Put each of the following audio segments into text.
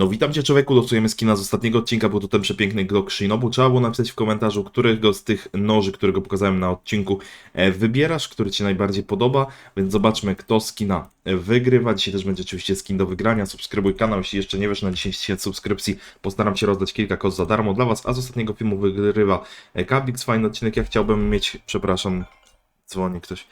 No witam cię człowieku, losujemy skina z ostatniego odcinka, był to ten przepiękny Glock Shinobu. Trzeba było napisać w komentarzu, którego z tych noży, którego pokazałem na odcinku e, wybierasz, który ci najbardziej podoba, więc zobaczmy kto skina e, wygrywa. Dzisiaj też będzie oczywiście skin do wygrania. Subskrybuj kanał, jeśli jeszcze nie wiesz na 10 tysięcy subskrypcji, postaram się rozdać kilka kos za darmo dla was, a z ostatniego filmu wygrywa e, Kabix. Fajny odcinek, ja chciałbym mieć, przepraszam, dzwoni ktoś.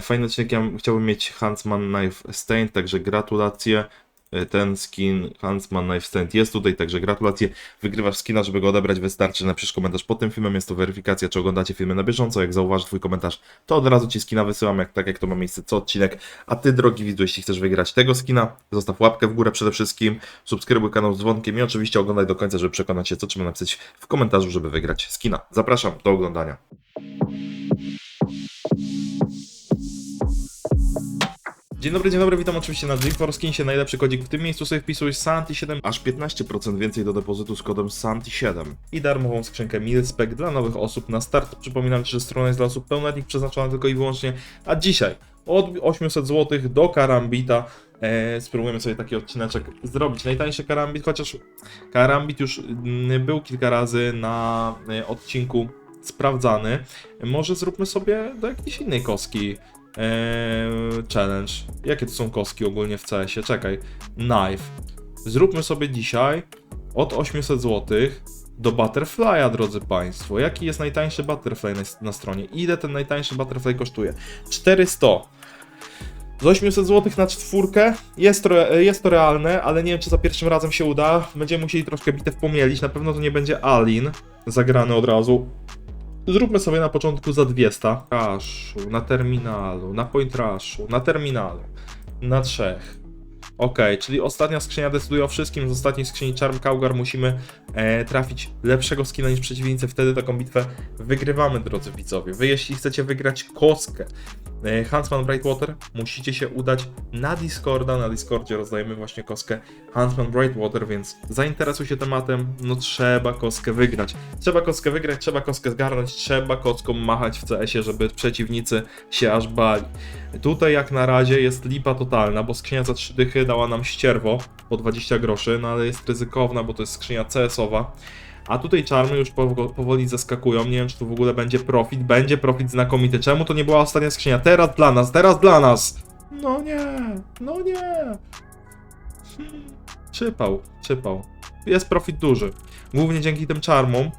Fajny odcinek, ja chciałbym mieć Huntsman Knife Stain, także gratulacje. E, Ten skin Huntsman Knife Stand jest tutaj, także gratulacje. Wygrywasz skina, żeby go odebrać, wystarczy napisz komentarz pod tym filmem. Jest to weryfikacja, czy oglądacie filmy na bieżąco. Jak zauważy twój komentarz, to od razu ci skina wysyłam, jak, tak jak to ma miejsce co odcinek. A ty, drogi widzu, jeśli chcesz wygrać tego skina, zostaw łapkę w górę przede wszystkim, subskrybuj kanał z dzwonkiem i oczywiście oglądaj do końca, żeby przekonać się, co trzeba napisać w komentarzu, żeby wygrać skina. Zapraszam do oglądania. Dzień dobry, dzień dobry, witam oczywiście na GeForce Skinsie, najlepszy kodzik w tym miejscu sobie wpisuj Santi7, aż 15% więcej do depozytu z kodem Santi7 i darmową skrzynkę Milspec dla nowych osób na start. Przypominam że strona jest dla osób pełnoletnich przeznaczona tylko i wyłącznie, a dzisiaj od 800 zł do Karambita e, spróbujemy sobie taki odcineczek zrobić. Najtańszy Karambit, chociaż Karambit już mm, był kilka razy na e, odcinku sprawdzany. Może zróbmy sobie do jakiejś innej koski Eee, challenge. Jakie to są kostki ogólnie w CS-ie? Czekaj. Knife. Zróbmy sobie dzisiaj od 800 zł do Butterfly'a, drodzy Państwo. Jaki jest najtańszy Butterfly na, na stronie? Ile ten najtańszy Butterfly kosztuje? 400. Z 800 zł na czwórkę jest to, jest to realne, ale nie wiem czy za pierwszym razem się uda. Będziemy musieli troszkę bitew pomielić. Na pewno to nie będzie Alin zagrany od razu. Zróbmy sobie na początku za 200. Rushu, na terminalu, na point rushu, na terminalu, na trzech. Ok, czyli ostatnia skrzynia decyduje o wszystkim. Z ostatniej skrzyni Charm Kaugar musimy e, trafić lepszego skina niż przeciwnicy. Wtedy taką bitwę wygrywamy, drodzy widzowie. Wy, jeśli chcecie wygrać kostkę e, Huntsman Brightwater, musicie się udać na Discorda. Na Discordzie rozdajemy właśnie kostkę Huntsman Brightwater, więc zainteresuj się tematem. No trzeba kostkę wygrać. Trzeba kostkę wygrać, trzeba kostkę zgarnąć, trzeba kostką machać w CS-ie, żeby przeciwnicy się aż bali. Tutaj jak na razie jest lipa totalna, bo skrzynia za 3 dychy dała nam ścierwo po 20 groszy, no ale jest ryzykowna, bo to jest skrzynia CS-owa. A tutaj czarny już powo- powoli zaskakują. Nie wiem, czy tu w ogóle będzie profit. Będzie profit znakomity. Czemu to nie była ostatnia skrzynia? Teraz dla nas, teraz dla nas! No nie, no nie. Czypał, czypał. Jest profit duży. Głównie dzięki tym czarmom,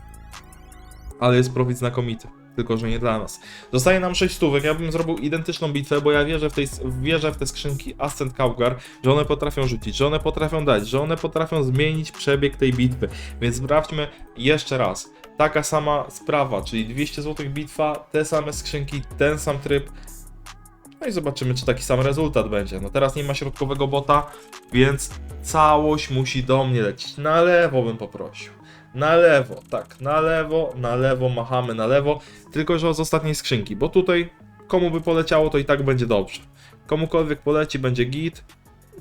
ale jest profit znakomity. Tylko, że nie dla nas. Zostaje nam 6 stówek. Ja bym zrobił identyczną bitwę, bo ja wierzę w, tej, wierzę w te skrzynki Ascent Kaugar, że one potrafią rzucić, że one potrafią dać, że one potrafią zmienić przebieg tej bitwy. Więc sprawdźmy jeszcze raz. Taka sama sprawa, czyli 200 zł bitwa, te same skrzynki, ten sam tryb. No i zobaczymy, czy taki sam rezultat będzie. No teraz nie ma środkowego bota, więc całość musi do mnie lecieć. Na lewo bym poprosił. Na lewo, tak, na lewo, na lewo, machamy na lewo. Tylko, że z ostatniej skrzynki, bo tutaj komu by poleciało, to i tak będzie dobrze. Komukolwiek poleci, będzie git.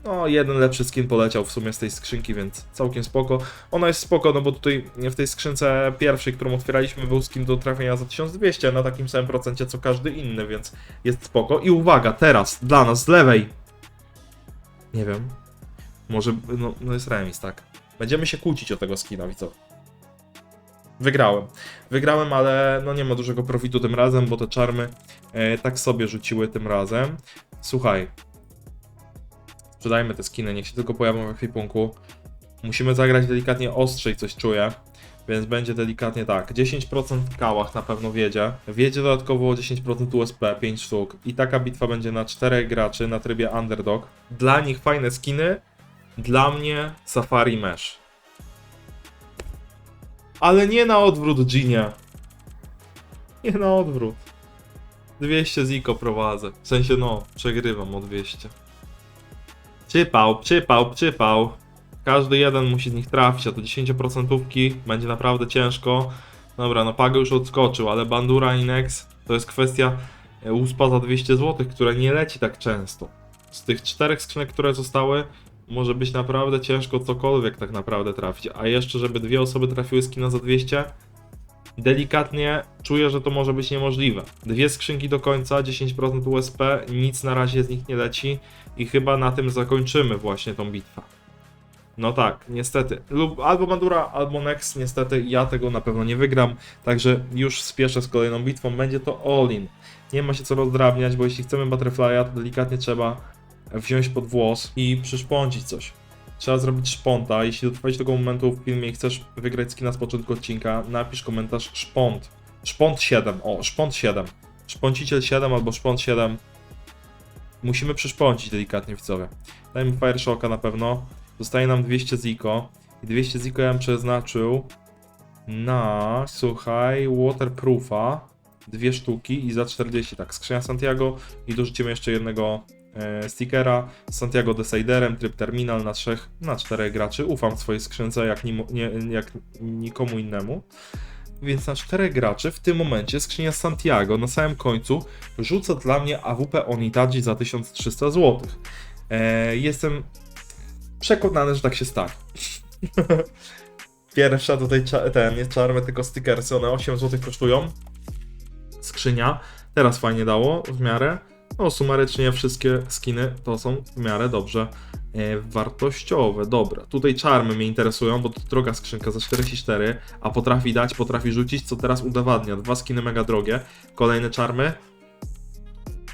No, jeden lepszy skin poleciał w sumie z tej skrzynki, więc całkiem spoko. Ona jest spoko, no bo tutaj w tej skrzynce pierwszej, którą otwieraliśmy, był skin do trafienia za 1200 na takim samym procencie co każdy inny, więc jest spoko. I uwaga, teraz dla nas z lewej. Nie wiem. Może, no, no jest remis, tak. Będziemy się kłócić o tego skina, widzowie. Wygrałem. Wygrałem, ale no nie ma dużego profitu tym razem, bo te czarmy e, tak sobie rzuciły tym razem. Słuchaj. Sprzedajmy te skiny, niech się tylko pojawią w ekwipunku. Musimy zagrać delikatnie ostrzej, coś czuję. Więc będzie delikatnie tak. 10% kałach na pewno wiedzie. Wiedzie dodatkowo 10% USP, 5 sztuk. I taka bitwa będzie na 4 graczy na trybie underdog. Dla nich fajne skiny. Dla mnie Safari Mesh. Ale nie na odwrót, Ginie. Nie na odwrót. 200 Ziko prowadzę. W sensie, no, przegrywam o 200. Przypał, przypał, przypał. Każdy jeden musi z nich trafić, a to 10% będzie naprawdę ciężko. Dobra, no Pago już odskoczył, ale Bandura i Nex to jest kwestia e, uspa za 200 zł, które nie leci tak często. Z tych czterech skrzynek, które zostały, może być naprawdę ciężko cokolwiek tak naprawdę trafić. A jeszcze, żeby dwie osoby trafiły skina za 200, delikatnie czuję, że to może być niemożliwe. Dwie skrzynki do końca, 10% USP, nic na razie z nich nie leci i chyba na tym zakończymy właśnie tą bitwę. No tak, niestety. Lub albo Madura, albo Nex, niestety ja tego na pewno nie wygram. Także już spieszę z kolejną bitwą. Będzie to all-in. Nie ma się co rozdrabniać, bo jeśli chcemy Butterfly'a, to delikatnie trzeba wziąć pod włos i przyszpącić coś. Trzeba zrobić szponta. Jeśli dotrwać do tego momentu w filmie i chcesz wygrać skina z początku odcinka, napisz komentarz szpont. Szpont 7. O, szpont 7. Szponciciel 7 albo szpont 7. Musimy przyszpącić delikatnie widzowie. Dajmy Fire Shocka na pewno. Zostaje nam 200 Ziko. I 200 Ziko ja bym przeznaczył na, słuchaj, Waterproofa. Dwie sztuki i za 40, tak. Skrzynia Santiago i dorzucimy jeszcze jednego stickera. z Santiago Deciderem, tryb terminal na trzech, na czterech graczy. Ufam swojej skrzynce jak, nimu, nie, jak nikomu innemu. Więc na czterech graczy w tym momencie skrzynia Santiago na samym końcu rzuca dla mnie AWP Onitaji za 1300 zł. E, jestem przekonany, że tak się stanie. Pierwsza tutaj ten, nie czarne, tylko stickersy, one 8 zł kosztują. Skrzynia, teraz fajnie dało w miarę. No, sumarycznie wszystkie skiny to są w miarę dobrze e, wartościowe. Dobra, tutaj czarmy mnie interesują, bo to droga skrzynka za 44, a potrafi dać, potrafi rzucić, co teraz udowadnia. Dwa skiny mega drogie. Kolejne czarmy.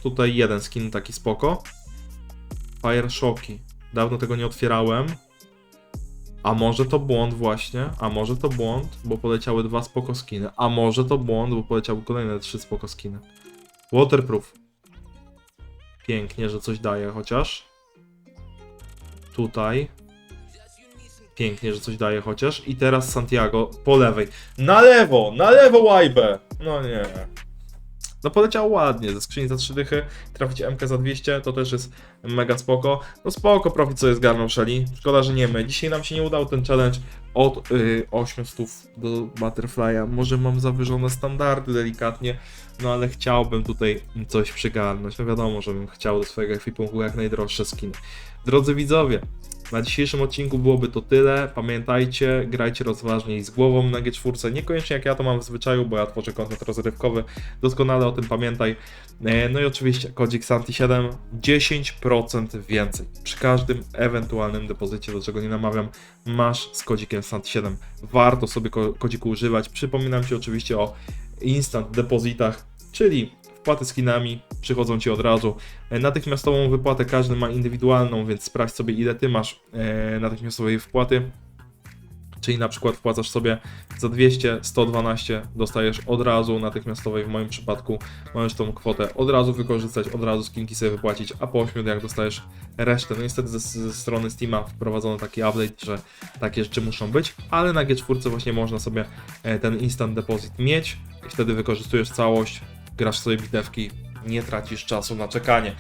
Tutaj jeden skin taki spoko. Fire Shocki. Dawno tego nie otwierałem. A może to błąd właśnie, a może to błąd, bo poleciały dwa spoko skiny. A może to błąd, bo poleciały kolejne trzy spoko skiny. Waterproof. Pięknie, że coś daje chociaż. Tutaj. Pięknie, że coś daje chociaż. I teraz Santiago po lewej. Na lewo! Na lewo łajbę! No nie. No poleciał ładnie, ze skrzyni za 3 dychy, trafić MK za 200, to też jest mega spoko. No spoko profit jest zgarnął Shelly, szkoda, że nie my. Dzisiaj nam się nie udał ten challenge od y, 800 do Butterfly'a. Może mam zawyżone standardy delikatnie, no ale chciałbym tutaj coś przygarnąć. No wiadomo, że bym chciał do swojego ekwipunku jak najdroższe skiny. Drodzy widzowie, na dzisiejszym odcinku byłoby to tyle. Pamiętajcie, grajcie rozważnie i z głową na G4. Niekoniecznie jak ja to mam w zwyczaju, bo ja tworzę kontent rozrywkowy. Doskonale o tym pamiętaj. E, No i oczywiście kodzik Santi7 10% więcej. Przy każdym ewentualnym depozycie, do czego nie namawiam, masz z kodzikiem Santi7. Warto sobie ko- kodziku używać. Przypominam Ci oczywiście o instant depozytach, czyli wpłaty skinami przychodzą Ci od razu. E, Natychmiastową wypłatę każdy ma indywidualną, więc sprawdź sobie ile Ty masz e, natychmiastowej wpłaty. Czyli na przykład wpłacasz sobie za 200, 112, dostajesz od razu natychmiastowej w moim przypadku. Możesz tą kwotę od razu wykorzystać, od razu skinki sobie wypłacić, a po 8 dniach dostajesz resztę. No niestety ze, ze strony Steama wprowadzono taki update, że takie rzeczy muszą być, ale na G4 właśnie można sobie e, ten instant deposit mieć i wtedy wykorzystujesz całość, grasz sobie bitewki, nie tracisz czasu na czekanie.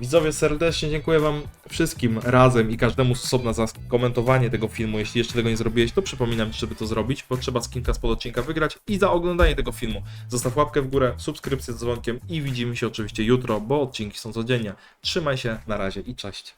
Widzowie, serdecznie dziękuję Wam wszystkim razem i każdemu z osobna za komentowanie tego filmu. Jeśli jeszcze tego nie zrobiłeś, to przypominam Ci, żeby to zrobić, bo trzeba skinka spod odcinka wygrać i za oglądanie tego filmu. Zostaw łapkę w górę, subskrypcję z dzwonkiem i widzimy się oczywiście jutro, bo odcinki są codziennie. Trzymaj się, na razie i cześć.